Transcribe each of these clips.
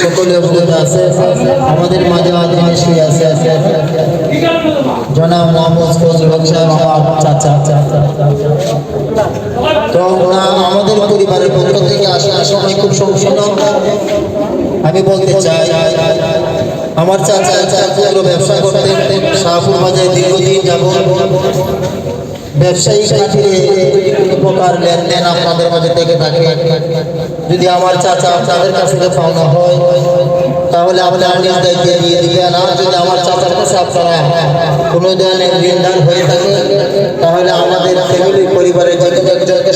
সকলে উপস্থিত আছে। আমাদের মাঝে মাঝে শুয়ে আছে আছে জনাব মোহাম্মদ ফজল সাহেব চাচা তো ওনা আমাদের পরিবারের পক্ষ থেকে আসার সময় খুব সম্পূর্ণ। আমি বলতে চাই, আমার চাচা চাচাগুলো ব্যবসা করতেন, শাহপুর বাজারে দীর্ঘদিন যাব ব্যবসায়ী কোনো প্রকার লেনদেন আপনাদের মাঝে থেকে থাকে। যদি আমার চাচা আপনাদের কাছে থেকে পাওনা হয় তাহলে আপনি নিজ দায়িত্বে দিয়ে দিবেন। আর যদি আমার চাচার কাছে আপনারা কোনো ধরনের ঋণদান হয়ে থাকে তাহলে আমাদের ফ্যামিলি পরিবারের যত একজনকে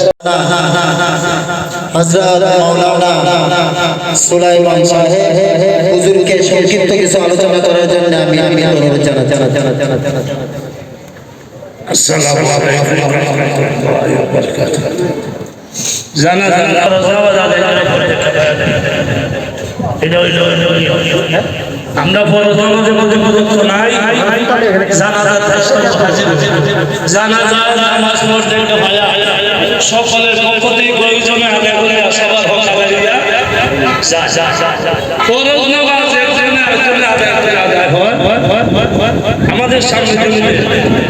সংক্ষিপ্ত কিছু আলোচনা করার জন্য আমি আমি অনুরোধ জানাচ্ছি। জানা আমরা বড় সমাজের মধ্যে পর্যন্ত নাই। জানাজা জানাজা নামাজ পড়তে ভাইয়া সকলের পক্ষ থেকে প্রয়োজনে আদায় করে সবার হক আদায় দিয়া যা যা যা ফরজ নামাজ একজনে একজনে আদায় আদায় হয়। আমাদের সামনে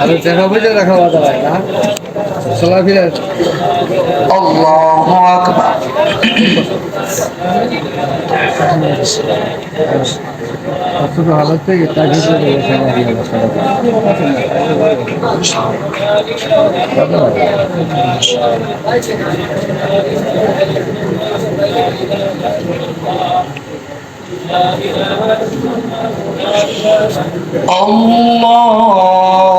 আর দেখা বুঝে দেখা বাধা হয় না চলাফেরা الله أكبر ছোট হালত থেকে তাকে الله